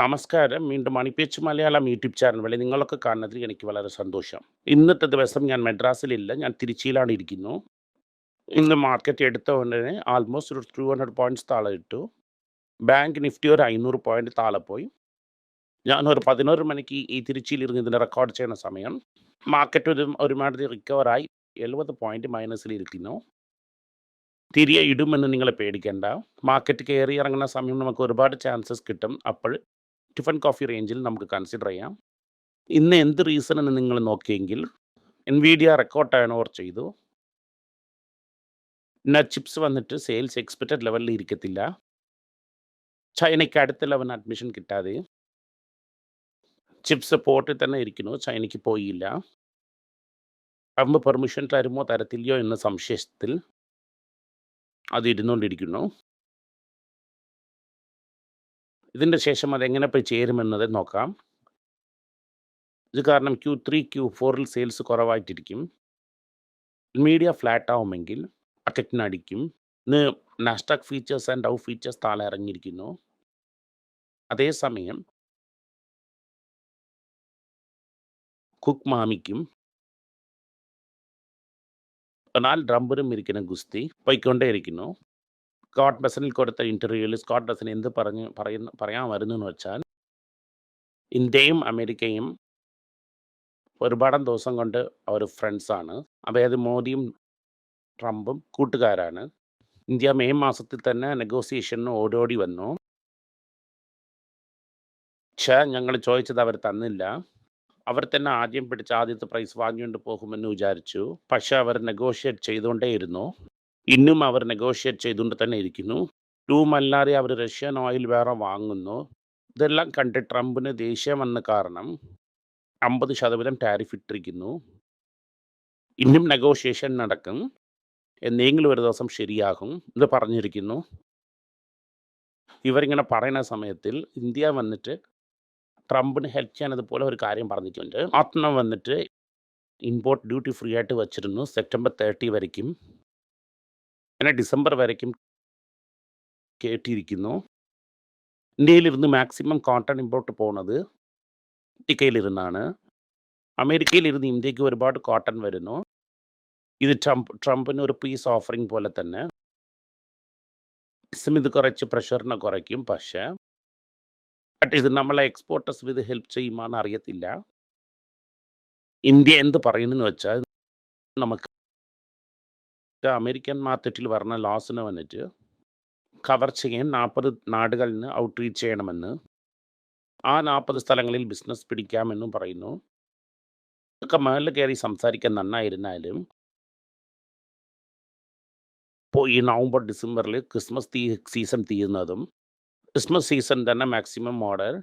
നമസ്കാരം. വീണ്ടും മണിപ്പേച്ച് Malayalam YouTube channel വഴി നിങ്ങളൊക്കെ കാണുന്നതിൽ എനിക്ക് വളരെ സന്തോഷം. ഇന്നത്തെ ദിവസം ഞാൻ മദ്രാസിലില്ല. ഞാൻ തിരുച്ചിയിലാണ് ഇരിക്കുന്നു. ഇന്ന് മാർക്കറ്റ് എടുത്ത ഉടനെ ആൾമോസ്റ്റ് ഒരു 200 പോയിന്റ്സ് താഴെ ഇട്ടു. ബാങ്ക് നിഫ്റ്റി ഒരു 500 പോയിന്റ് താഴെ പോയി. ഞാൻ ഒരു 11 മണിക്ക് ഈ തിരുച്ചിയിൽ ഇരുന്ന് ഇതിനെ റെക്കോർഡ് ചെയ്യുന്ന സമയം മാർക്കറ്റ് ഒരു ഒരുമാതിരി റിക്കവറായി 70 പോയിന്റ് മൈനസിൽ ഇരിക്കുന്നു. തിരികെ ഇടുമെന്ന് നിങ്ങളെ പേടിക്കേണ്ട. മാർക്കറ്റ് കയറി ഇറങ്ങുന്ന സമയം നമുക്ക് ഒരുപാട് ചാൻസസ് കിട്ടും. അപ്പോൾ ടിഫൻ കോഫി റേഞ്ചിൽ നമുക്ക് കൺസിഡർ ചെയ്യാം. ഇന്ന് എന്ത് റീസൺ എന്ന് നിങ്ങൾ നോക്കിയെങ്കിൽ എൻവിഡിയ റെക്കോർഡ് ടേൺ ഓവർ ചെയ്തു. നെറ്റ് ചിപ്സ് വന്നിട്ട് സെയിൽസ് എക്സ്പെക്റ്റഡ് ലെവലിൽ ഇരിക്കത്തില്ല. ചൈനയ്ക്ക് അടുത്ത ലെവൽ അഡ്മിഷൻ കിട്ടാതെ ചിപ്സ് പോർട്ടിൽ തന്നെ ഇരിക്കുന്നു. ചൈനയ്ക്ക് പോയില്ല. അമ്പ് പെർമിഷൻ തരുമോ തരത്തില്ലയോ എന്ന സംശയത്തിൽ അത് ഇരുന്നുകൊണ്ടിരിക്കുന്നു. ഇതിന്റെ ശേഷം അതെങ്ങനെ പോയി ചേരുമെന്നത് നോക്കാം. ഇത് കാരണം Q3, Q4ൽ സെയിൽസ് കുറവായിട്ടിരിക്കും. മീഡിയ ഫ്ലാറ്റ് ആവുമെങ്കിൽ മാർക്കറ്റിന് അടിക്കും. ഇന്ന് Nasdaq futures and Dow futures താഴെ ഇറങ്ങിയിരിക്കുന്നു. അതേസമയം കുക്ക് മാമിക്കും എന്നാൽ ഡ്രംബറും ഇരിക്കുന്ന ഗുസ്തി പോയിക്കൊണ്ടേയിരിക്കുന്നു. സ്കോട്ട് ബസനിൽ കൊടുത്ത ഇന്റർവ്യൂവിൽ സ്കോട്ട് ബസൻ എന്ത് പറഞ്ഞു പറയുന്ന പറയാൻ വരുന്നു എന്ന് വെച്ചാൽ ഇന്ത്യയും അമേരിക്കയും ഒരുപാട് ദിവസം കൊണ്ട് അവർ ഫ്രണ്ട്സാണ്. അതായത് മോദിയും ട്രംപും കൂട്ടുകാരാണ്. ഇന്ത്യ മെയ് മാസത്തിൽ തന്നെ നെഗോസിയേഷന് ഓടോടി വന്നു. പക്ഷേ ഞങ്ങൾ ചോദിച്ചത് അവർ തന്നില്ല. അവർ തന്നെ ആദ്യം പിടിച്ച ആദ്യത്തെ പ്രൈസ് വാങ്ങിക്കൊണ്ട് പോകുമെന്ന് വിചാരിച്ചു. പക്ഷേ അവർ നെഗോഷിയേറ്റ് ചെയ്തുകൊണ്ടേയിരുന്നു. ഇന്നും അവർ നെഗോഷിയേറ്റ് ചെയ്തുകൊണ്ട് തന്നെ ഇരിക്കുന്നു. ടൂമല്ലാതെ അവർ റഷ്യൻ ഓയിൽ വേറെ വാങ്ങുന്നു. ഇതെല്ലാം കണ്ട് ട്രംപിന് ദേഷ്യം വന്ന കാരണം 50% ടാരിഫ് ഇട്ടിരിക്കുന്നു. ഇന്നും നെഗോഷിയേഷൻ നടക്കും. എന്തെങ്കിലും ഒരു ദിവസം ശരിയാകും എന്ന് പറഞ്ഞിരിക്കുന്നു. ഇവരിങ്ങനെ പറയുന്ന സമയത്തിൽ ഇന്ത്യ വന്നിട്ട് ട്രംപിന് ഹെൽപ്പ് ചെയ്യാൻ ഇതുപോലെ ഒരു കാര്യം പറഞ്ഞിട്ടുണ്ട്. ആത്മ വന്നിട്ട് ഇമ്പോർട്ട് ഡ്യൂട്ടി ഫ്രീ ആയിട്ട് വച്ചിരുന്നു സെപ്റ്റംബർ 30 വരയ്ക്കും. പിന്നെ ഡിസംബർ വരയ്ക്കും കേട്ടിരിക്കുന്നു. ഇന്ത്യയിലിരുന്ന് മാക്സിമം കോട്ടൺ ഇമ്പോർട്ട് പോകുന്നത് അമേരിക്കയിലിരുന്നാണ്. അമേരിക്കയിലിരുന്ന് ഇന്ത്യയ്ക്ക് ഒരുപാട് കോട്ടൺ വരുന്നു. ഇത് ട്രംപ് ട്രംപിന് ഒരു പീസ് ഓഫറിങ് പോലെ തന്നെ. ഇത് കുറച്ച് പ്രഷറിനെ കുറയ്ക്കും. പക്ഷേ ബട്ട് ഇത് നമ്മളെ എക്സ്പോർട്ടേഴ്സ് ഇത് ഹെൽപ്പ് ചെയ്യുമെന്ന് അറിയത്തില്ല. ഇന്ത്യ എന്ത് പറയുന്നെന്ന് വെച്ചാൽ നമുക്ക് അമേരിക്കൻ മാർക്കറ്റിൽ വരുന്ന ലോസിന് വന്നിട്ട് കവർ ചെയ്യാൻ 40 നാടുകളിൽ നിന്ന് ഔട്ട്റീച്ച് ചെയ്യണമെന്ന്. ആ 40 സ്ഥലങ്ങളിൽ ബിസിനസ് പിടിക്കാമെന്നും പറയുന്നു. ഒക്കെ മേളിൽ കയറി സംസാരിക്കാൻ നന്നായിരുന്നാലും ഇപ്പോൾ ഈ നവംബർ ഡിസംബറിൽ ക്രിസ്മസ് തീ സീസൺ തീരുന്നതും ക്രിസ്മസ് സീസൺ തന്നെ മാക്സിമം ഓർഡർ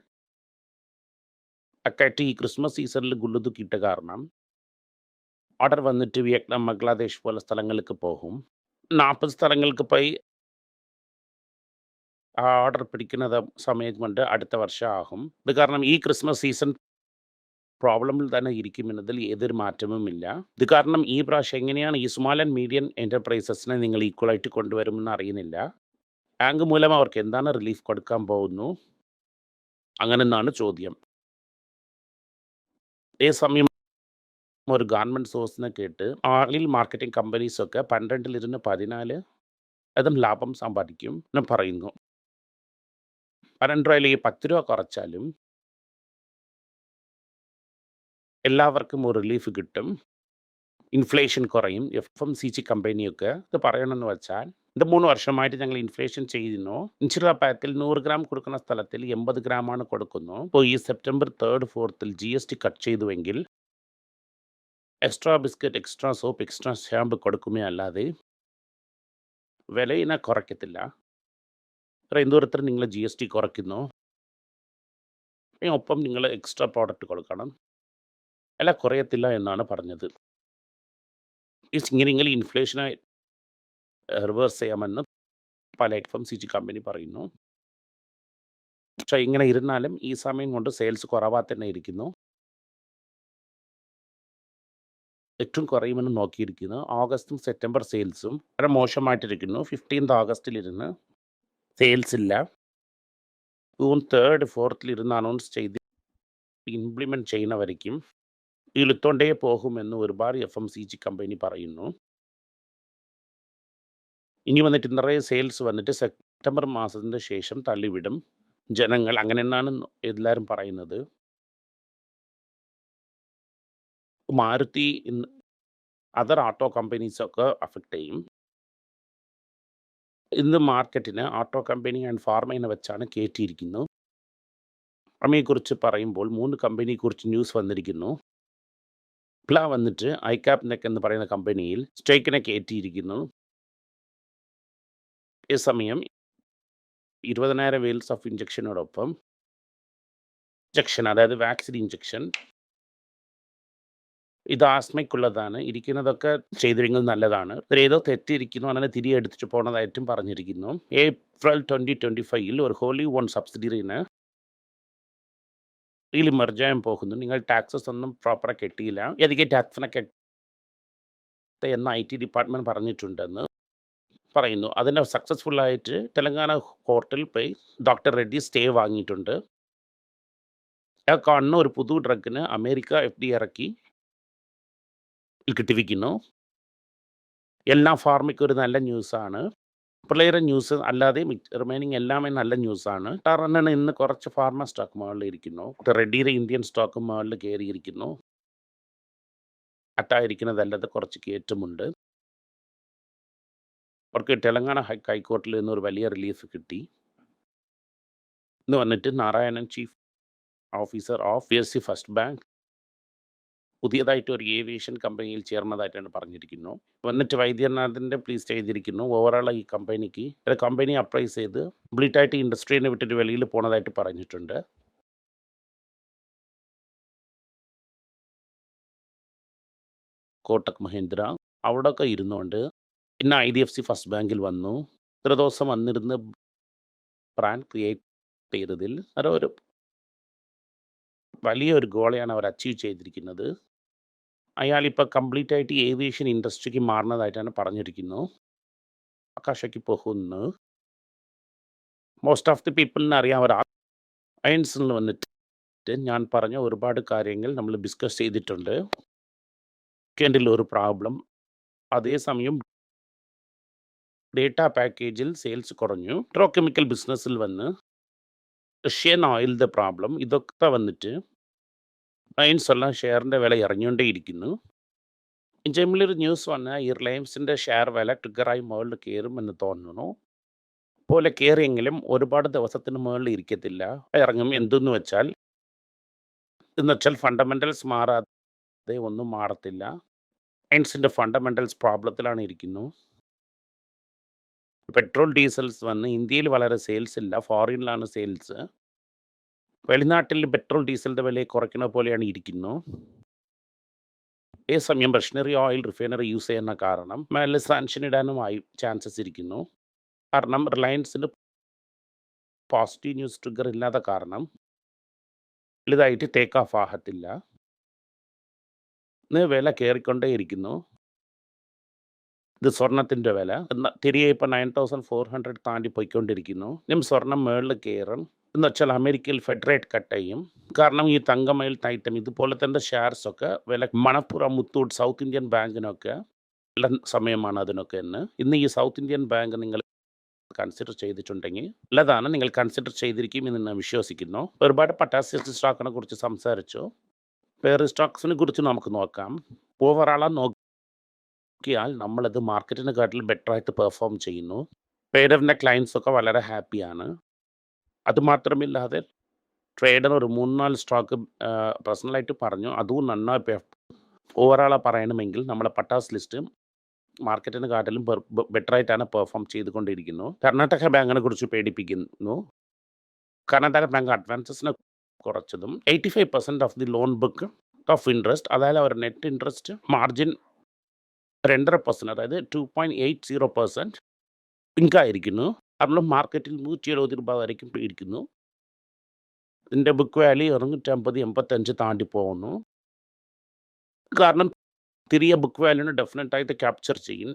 അക്കാറ്റ് ഈ ക്രിസ്മസ് സീസണിൽ ഗുള്ളുതു കിട്ട കാരണം ഓർഡർ വന്നിട്ട് വിയറ്റ്നാം ബംഗ്ലാദേശ് പോലെ സ്ഥലങ്ങൾക്ക് പോകും. 40 സ്ഥലങ്ങൾക്ക് പോയി ഓർഡർ പിടിക്കുന്നത് സമയം കൊണ്ട് അടുത്ത വർഷം ആകും. ഇത് കാരണം ഈ ക്രിസ്മസ് സീസൺ പ്രോബ്ലമിൽ തന്നെ ഇരിക്കുമെന്നതിൽ മാറ്റവും മാറ്റവുമില്ല. ഇത് കാരണം ഈ പ്രാവശ്യം എങ്ങനെയാണ് ഈ സ്മോൾ ആൻഡ് മീഡിയം എന്റർപ്രൈസസിനെ നിങ്ങൾ ഈക്വൽ ആയിട്ട് കൊണ്ടുവരുമെന്ന് അറിയുന്നില്ല. ബാങ്ക് മൂലം അവർക്ക് എന്താണ് റിലീഫ് കൊടുക്കാൻ പോകുന്നു? അങ്ങനെന്നാണ് ചോദ്യം. അതേസമയം ഒരു ഗവൺമെന്റ് സോഴ്സിനെ കേട്ട് ഓയിൽ മാർക്കറ്റിംഗ് കമ്പനീസ് ഒക്കെ 12ൽ ഇരുന്ന് 14 അതും ലാഭം സമ്പാദിക്കും എന്ന് പറയുന്നു. 12 രൂപയിൽ ഈ 10 രൂപ കുറച്ചാലും എല്ലാവർക്കും ഒരു റിലീഫ് കിട്ടും. ഇൻഫ്ലേഷൻ കുറയും. എഫ് എം സി ജി കമ്പനിയൊക്കെ ഇത് പറയണമെന്ന് വെച്ചാൽ ഇത് മൂന്ന് വർഷമായിട്ട് ഞങ്ങൾ ഇൻഫ്ലേഷൻ ചെയ്തിരുന്നു ഇൻഷുറ പാക്കിൽ നൂറ് ഗ്രാം കൊടുക്കുന്ന സ്ഥലത്തിൽ 80 ഗ്രാമാണ് കൊടുക്കുന്നു. ഇപ്പോൾ ഈ സെപ്റ്റംബർ 3, 4ൽ GST cut ചെയ്തുവെങ്കിൽ extra biscuit, extra soap, extra shampoo കൊടുക്കുമേ അല്ലാതെ വിലയിനെ കുറയ്ക്കത്തില്ല. എന്തോരത്തിന് നിങ്ങൾ ജി എസ് ടി കുറയ്ക്കുന്നു. ഒപ്പം നിങ്ങൾ എക്സ്ട്രാ പ്രോഡക്റ്റ് കൊടുക്കണം. വില കുറയത്തില്ല എന്നാണ് പറഞ്ഞത്. ഇങ്ങനെയെങ്കിൽ ഇൻഫ്ലേഷനെ റിവേഴ്സ് ചെയ്യാമെന്ന് പല F M C G company പറയുന്നു. പക്ഷേ ഇങ്ങനെ ഇരുന്നാലും ഈ സമയം കൊണ്ട് സെയിൽസ് കുറവാ തന്നെ ഇരിക്കുന്നു. ഏറ്റവും കുറയുമെന്ന് നോക്കിയിരിക്കുന്നു. ഓഗസ്റ്റും സെപ്റ്റംബർ സെയിൽസും വളരെ മോശമായിട്ടിരിക്കുന്നു. 15th ഓഗസ്റ്റിലിരുന്ന് സെയിൽസ് ഇല്ല. ജൂൺ തേർഡ് ഫോർത്തിലിരുന്ന് അനൗൺസ് ചെയ്ത് ഇംപ്ലിമെന്റ് ചെയ്യുന്നവരേക്കും ഇളുത്തോണ്ടേ പോകുമെന്ന് ഒരുപാട് F M C G company പറയുന്നു ഇനി വന്നിട്ട് നിറയെ സെയിൽസ് വന്നിട്ട് സെപ്റ്റംബർ മാസത്തിന് ശേഷം തള്ളിവിടും ജനങ്ങൾ അങ്ങനെ എന്നാണ് എല്ലാവരും പറയുന്നത് മാരുതി അതർ ഓട്ടോ കമ്പനീസൊക്കെ അഫക്റ്റ് ചെയ്യും. ഇന്ന് മാർക്കറ്റിന് ഓട്ടോ കമ്പനി ആൻഡ് ഫാർമേനെ വെച്ചാണ് കയറ്റിയിരിക്കുന്നു അമ്മയെക്കുറിച്ച് പറയുമ്പോൾ മൂന്ന് കമ്പനിയെക്കുറിച്ച് ന്യൂസ് വന്നിരിക്കുന്നു. പ്ല വന്നിട്ട് ഐക്യാപ് നെക്ക് എന്ന് പറയുന്ന കമ്പനിയിൽ സ്റ്റേക്കിനെ കയറ്റിയിരിക്കുന്നു ഈ സമയം ഇരുപതിനായിരം വെയിൽസ് ഓഫ് ഇഞ്ചക്ഷനോടൊപ്പം ഇഞ്ചക്ഷൻ അതായത് വാക്സിൻ ഇഞ്ചക്ഷൻ ഇത് ആസ്മയ്ക്കുള്ളതാണ്. ഇരിക്കുന്നതൊക്കെ ചെയ്തിരിക്കുന്നത് നല്ലതാണ്. ഏതോ തെറ്റിയിരിക്കുന്നു അങ്ങനെ തിരികെ എടുത്തിട്ട് പോണതായിട്ടും പറഞ്ഞിരിക്കുന്നു. ഏപ്രിൽ ട്വന്റി ട്വന്റി ഫൈവിൽ ഒരു ഹോളി വൺ സബ്സിഡിറിന് ഇതിൽ മെർജ് ചെയ്യാൻ പോകുന്നു. നിങ്ങൾ ടാക്സസ് ഒന്നും പ്രോപ്പറായി കെട്ടിയില്ല. ഏതൊക്കെ ടാക്സിനെ കെട്ട എന്ന് ഐ ടി ഡിപ്പാർട്ട്മെന്റ് പറഞ്ഞിട്ടുണ്ടെന്ന് പറയുന്നു. അതിന്റെ സക്സസ്ഫുള്ളായിട്ട് തെലങ്കാന കോർട്ടിൽ പോയി ഡോക്ടർ റെഡ്ഡി സ്റ്റേ വാങ്ങിയിട്ടുണ്ട്. കാണുന്ന ഒരു പുതു ഡ്രഗിന് അമേരിക്ക എഫ് ഡി ഇറക്കി. കിട്ടിയിരിക്കുന്നു. എല്ലാ ഫാർമയ്ക്കും ഒരു നല്ല ന്യൂസാണ്. പിള്ളേരുടെ ന്യൂസ് അല്ലാതെ റിമൈനിങ് എല്ലാമേ നല്ല ന്യൂസാണ്. കാരണം ഇന്ന് കുറച്ച് ഫാർമ സ്റ്റോക്ക് മുകളിൽ ഇരിക്കുന്നു. റെഡിയുടെ ഇന്ത്യൻ സ്റ്റോക്ക് മുകളിൽ കയറിയിരിക്കുന്നു. അട്ടായിരിക്കുന്നതല്ലാതെ കുറച്ച് കയറ്റമുണ്ട്. അവർക്ക് തെലങ്കാന ഹൈക്കോർട്ടിൽ നിന്ന് ഒരു വലിയ റിലീഫ് കിട്ടി. ഇന്ന് വന്നിട്ട് Narayanan chief officer of S C first bank പുതിയതായിട്ട് ഒരു ഏവിയേഷൻ കമ്പനിയിൽ ചേർന്നതായിട്ടാണ് പറഞ്ഞിരിക്കുന്നു. വന്നിട്ട് വൈദ്യനാഥിന്റെ പ്ലീസ് ചെയ്തിരിക്കുന്നു ഓവറോൾ ഈ കമ്പനിക്ക് കമ്പനി അപ്രൈസ് ചെയ്ത് കംപ്ലീറ്റായിട്ട് ഇൻഡസ്ട്രീനെ വിട്ടിട്ട് വെളിയിൽ പോണതായിട്ട് പറഞ്ഞിട്ടുണ്ട്. കോട്ടക് മഹീന്ദ്ര അവിടെയൊക്കെ ഇരുന്നുകൊണ്ട് പിന്നെ I D F C first ബാങ്കിൽ വന്നു. ഇത്ര ദിവസം വന്നിരുന്ന് ബ്രാൻഡ് ക്രിയേറ്റ് ചെയ്തതിൽ അത് ഒരു വലിയൊരു ഗോളയാണ് അവർ അച്ചീവ് ചെയ്തിരിക്കുന്നത്. അയാൾ ഇപ്പോൾ കംപ്ലീറ്റ് ആയിട്ട് ഏവിയേഷൻ ഇൻഡസ്ട്രിക്ക് മാറുന്നതായിട്ടാണ് പറഞ്ഞിരിക്കുന്നു. ആകാശയ്ക്ക് പോകുന്നു. മോസ്റ്റ് ഓഫ് ദി പീപ്പിളിന് അറിയാം ഒരാൾ അയൻസിൽ വന്നിട്ട് ഞാൻ പറഞ്ഞ ഒരുപാട് കാര്യങ്ങൾ നമ്മൾ ഡിസ്കസ് ചെയ്തിട്ടുണ്ട്. വീക്കെൻഡിൽ ഒരു പ്രോബ്ലം അതേസമയം ഡേറ്റ പാക്കേജിൽ സെയിൽസ് കുറഞ്ഞു. പെട്രോകെമിക്കൽ ബിസിനസ്സിൽ വന്ന് റഷ്യൻ ഓയിലിന്റെ പ്രോബ്ലം ഇതൊക്കെ വന്നിട്ട് എല്ലാം ഷെയറിന്റെ വില ഇറങ്ങിക്കൊണ്ടേയിരിക്കുന്നു ജെമിലൊരു ന്യൂസ് വന്നാൽ ഈ റിലയൻസിന്റെ ഷെയർ വില ട്രിഗറായി മുകളിൽ കയറുമെന്ന് തോന്നുന്നു. പോലെ കയറിയെങ്കിലും ഒരുപാട് ദിവസത്തിന് മുകളിൽ ഇരിക്കത്തില്ല. ഇറങ്ങും എന്തെന്ന് വെച്ചാൽ എന്ന് വെച്ചാൽ ഫണ്ടമെന്റൽസ് മാറാതെ ഒന്നും മാറത്തില്ല. റിലയൻസിന്റെ ഫണ്ടമെന്റൽസ് പ്രോബ്ലത്തിലാണ് ഇരിക്കുന്നു. പെട്രോൾ ഡീസൽസ് വന്ന് ഇന്ത്യയിൽ വളരെ സെയിൽസ് ഇല്ല. ഫോറിനിലാണ് സെയിൽസ് വെളിനാട്ടിൽ പെട്രോൾ ഡീസലിന്റെ വില കുറയ്ക്കുന്ന പോലെയാണ് ഇരിക്കുന്നു. അതേസമയം റഷനറി ഓയിൽ റിഫൈനറി യൂസ് ചെയ്യുന്ന കാരണം മേലെ സാൻഷൻ ഇടാനുമായി ചാൻസസ് ഇരിക്കുന്നു. കാരണം റിലയൻസിന് പോസിറ്റീവ് ന്യൂസ് ട്രിഗർ ഇല്ലാത്ത കാരണം വലുതായിട്ട് ടേക്ക് ഓഫ് ആകത്തില്ല. ഇന്ന് വില കയറിക്കൊണ്ടേയിരിക്കുന്നു ഇത് സ്വർണത്തിന്റെ വില. തിരികെ ഇപ്പോൾ നയൻ തൗസൻഡ് ഫോർ ഹൺഡ്രഡ് താണ്ടി പോയിക്കൊണ്ടിരിക്കുന്നു. ഇനിയും സ്വർണം മുകളിൽ കയറും. എന്ന് വെച്ചാൽ അമേരിക്കയിൽ ഫെഡറേറ്റ് കട്ട് ചെയ്യും. കാരണം ഈ തങ്കമയിൽ ടൈറ്റം ഇതുപോലെ തന്നെ ഷെയർസ് ഒക്കെ വില മണപ്പുറം മുത്തൂട്ട് സൗത്ത് ഇന്ത്യൻ ബാങ്കിനൊക്കെ നല്ല സമയമാണ് അതിനൊക്കെ എന്ന്. ഇന്ന് ഈ സൗത്ത് ഇന്ത്യൻ ബാങ്ക് നിങ്ങൾ കൺസിഡർ ചെയ്തിട്ടുണ്ടെങ്കിൽ നല്ലതാണ്. നിങ്ങൾ കൺസിഡർ ചെയ്തിരിക്കും എന്ന് ഞാൻ വിശ്വസിക്കുന്നു. ഒരുപാട് പട്ടാസ്യ സ്റ്റോക്കിനെ കുറിച്ച് സംസാരിച്ചു. വേറെ സ്റ്റോക്സിനെ കുറിച്ച് നമുക്ക് നോക്കാം. ഓവറാളാ നോക്കിയാൽ നമ്മളത് മാർക്കറ്റിനെ കാട്ടിൽ ബെറ്റർ ആയിട്ട് പെർഫോം ചെയ്യുന്നു. പേരവിന്റെ ക്ലയൻസ് ഒക്കെ വളരെ ഹാപ്പിയാണ് അതുമാത്രമില്ലാതെ ട്രേഡർ ഒരു മൂന്നാൽ സ്റ്റോക്ക് പേഴ്സണലായിട്ട് പറഞ്ഞു. അതും നന്നായി ഓവറാളാണ് പറയണമെങ്കിൽ നമ്മുടെ പട്ടാസ് ലിസ്റ്റ് മാർക്കറ്റിന് കാട്ടിലും ബെറ്റർ ആയിട്ടാണ് പെർഫോം ചെയ്തുകൊണ്ടിരിക്കുന്നു. കർണാടക ബാങ്കിനെ കുറിച്ച് പേടിപ്പിക്കുന്നു. കർണാടക ബാങ്ക് അഡ്വാൻസസിനെ കുറച്ചതും eighty five percent of the loan book of interest അതായത് അവർ നെറ്റ് ഇൻട്രസ്റ്റ് മാർജിൻ രണ്ടര പെർസെന്റ് അതായത് two point eight zero percent പിങ്കായിരിക്കുന്നു കാരണം മാർക്കറ്റിൽ നൂറ്റി എഴുപത് രൂപ വരയ്ക്കും ഇരിക്കുന്നു ഇതിന്റെ ബുക്ക് വാല്യൂ അമ്പത് എൺപത്തഞ്ച് താണ്ടി പോകുന്നു. കാരണം തിരികെ ബുക്ക് വാല്യൂനെ ഡെഫിനറ്റ് ആയിട്ട് ക്യാപ്ചർ ചെയ്യും.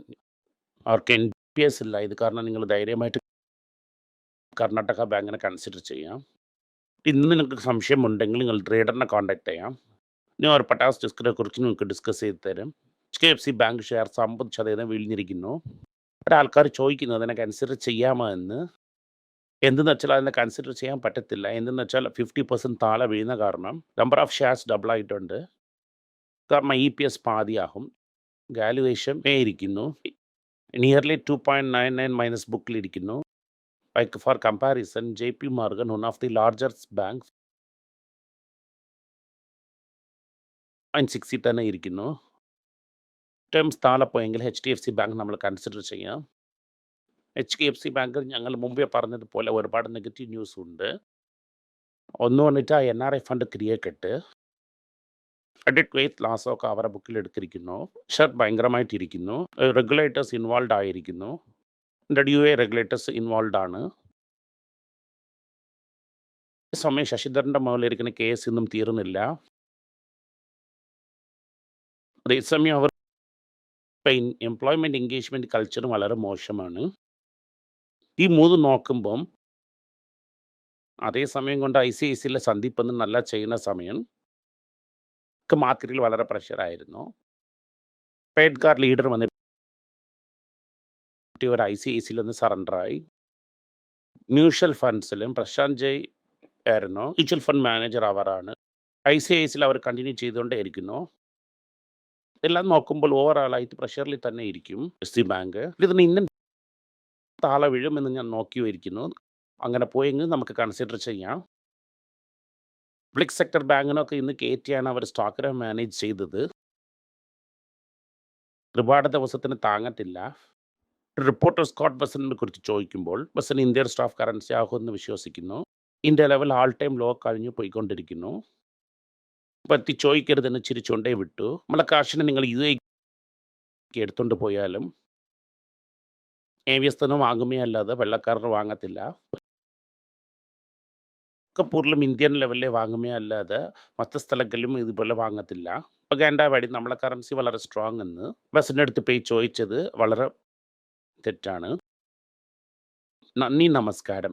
അവർക്ക് എൻ പി എസ് ഇല്ല. ഇത് കാരണം നിങ്ങൾ ധൈര്യമായിട്ട് കർണാടക ബാങ്കിനെ കൺസിഡർ ചെയ്യാം. ഇന്ന് നിങ്ങൾക്ക് സംശയമുണ്ടെങ്കിൽ നിങ്ങൾ ട്രേഡറിനെ കോൺടാക്ട് ചെയ്യാം. ഞാൻ ഒരു പട്ടാസ് ഡിസ്കിനെ കുറിച്ച് നിങ്ങൾക്ക് ഡിസ്കസ് ചെയ്ത് തരും. H K F C bank share അമ്പത് ശതമാനം വീഴ്ന്നിരിക്കുന്നു ഒരാൾക്കാർ ചോദിക്കുന്നത് അതിനെ കൺസിഡർ ചെയ്യാമോ എന്ന്. എന്തെന്ന് വെച്ചാൽ അതിനെ കൺസിഡർ ചെയ്യാൻ പറ്റത്തില്ല. എന്തെന്ന് വെച്ചാൽ ഫിഫ്റ്റി പെർസെന്റ് താഴെ വീഴുന്ന കാരണം നമ്പർ ഓഫ് ഷെയർസ് ഡബിൾ ആയിട്ടുണ്ട്. കാരണം ഇ പി എസ് പാതിയാകും. വാലുവേഷൻ ഇരിക്കുന്നു nearly two point nine nine minus ബുക്കിലിരിക്കുന്നു. Like for comparison J P Morgan one of the largest bank സിക്സിൽ തന്നെ ഇരിക്കുന്നു. ടേംസ് സ്ഥാനപ്പോയെങ്കിൽ പോയെങ്കിൽ H D F C bank നമ്മൾ കൺസിഡർ ചെയ്യാം. എച്ച് ഡി എഫ് സി ബാങ്കിൽ ഞങ്ങൾ മുമ്പേ പറഞ്ഞതുപോലെ ഒരുപാട് നെഗറ്റീവ് ന്യൂസ് ഉണ്ട്. ഒന്ന് വന്നിട്ട് ആ N R I fund create credit വെയ്ത്ത് ലാസൊക്കെ അവരുടെ ബുക്കിൽ എടുത്തിരിക്കുന്നു. ഷർട്ട് ഭയങ്കരമായിട്ടിരിക്കുന്നു. റെഗുലേറ്റേഴ്സ് ഇൻവോൾവ് ആയിരിക്കുന്നു. ഡബ്ല്യു എ റെഗുലേറ്റേഴ്സ് ഇൻവോൾവ് ആണ്. സമയം ശശിധരന്റെ മുകളിലിരിക്കുന്ന കേസ് ഇന്നും തീർന്നില്ല. അതേസമയം അവർ എംപ്ലോയ്മെന്റ് എൻഗേജ്മെന്റ് കൾച്ചറും വളരെ മോശമാണ്. ഈ മൂന്ന് നോക്കുമ്പം അതേസമയം കൊണ്ട് ഐ സി ഐ സിയിലെ സന്ദീപ് എന്ന് നല്ല ചെയ്യുന്ന സമയം മാർക്കറ്റിൽ വളരെ പ്രഷറായിരുന്നു. പേഡ് കാർ ലീഡർ വന്നിട്ട് ഒരു ഐ സി ഐ സിയിൽ ഒന്ന് സറണ്ടറായി. മ്യൂച്വൽ ഫണ്ട്സിലും പ്രശാന്ത് ജയ് ആയിരുന്നു. മ്യൂച്വൽ ഫണ്ട് മാനേജർ അവരാണ് ഐ സി ഐ സിയിൽ അവർ കണ്ടിന്യൂ ചെയ്തുകൊണ്ടേ ഇരിക്കുന്നു എല്ലാം നോക്കുമ്പോൾ ഓവറാളായിട്ട് പ്രഷറിൽ തന്നെ ഇരിക്കും. S C bank. ഇതിന് ഇന്ന താള വീഴുമെന്ന് ഞാൻ നോക്കി വരിക്കുന്നു അങ്ങനെ പോയെങ്കിൽ നമുക്ക് കൺസിഡർ ചെയ്യാം. പബ്ലിക് സെക്ടർ ബാങ്കിനൊക്കെ ഇന്ന് കയറ്റിയാണ് അവർ സ്റ്റോക്കിനെ മാനേജ് ചെയ്തത്. ഒരുപാട് ദിവസത്തിന് താങ്ങത്തില്ല. റിപ്പോർട്ടർ സ്കോട്ട് ബസനെ കുറിച്ച് ചോദിക്കുമ്പോൾ ബസൻ ഇന്ത്യൻ സ്റ്റാഫ് കറൻസി ആകുമെന്ന് വിശ്വസിക്കുന്നു. India level all time low കഴിഞ്ഞു പോയിക്കൊണ്ടിരിക്കുന്നു. പറ്റി ചോദിക്കരുതെന്ന് ചിരിച്ചുകൊണ്ടേ വിട്ടു. നമ്മളെ കാശിനെ നിങ്ങൾ എക്ക് എടുത്തുകൊണ്ട് പോയാലും ഏവ്യസ്ഥനും വാങ്ങുമേ അല്ലാതെ വെള്ളക്കാരന് വാങ്ങത്തില്ല. സിംഗപ്പൂരിലും ഇന്ത്യൻ ലെവലിലെ വാങ്ങുമേ അല്ലാതെ മറ്റു സ്ഥലങ്ങളിലും ഇതുപോലെ വാങ്ങത്തില്ല. പ്രൊഗാൻഡ വഴി നമ്മളെ കറൻസി വളരെ സ്ട്രോങ് എന്ന് ബസ്സിന്റെ അടുത്ത് പോയി ചോദിച്ചത് വളരെ തെറ്റാണ്. നന്ദി നമസ്കാരം.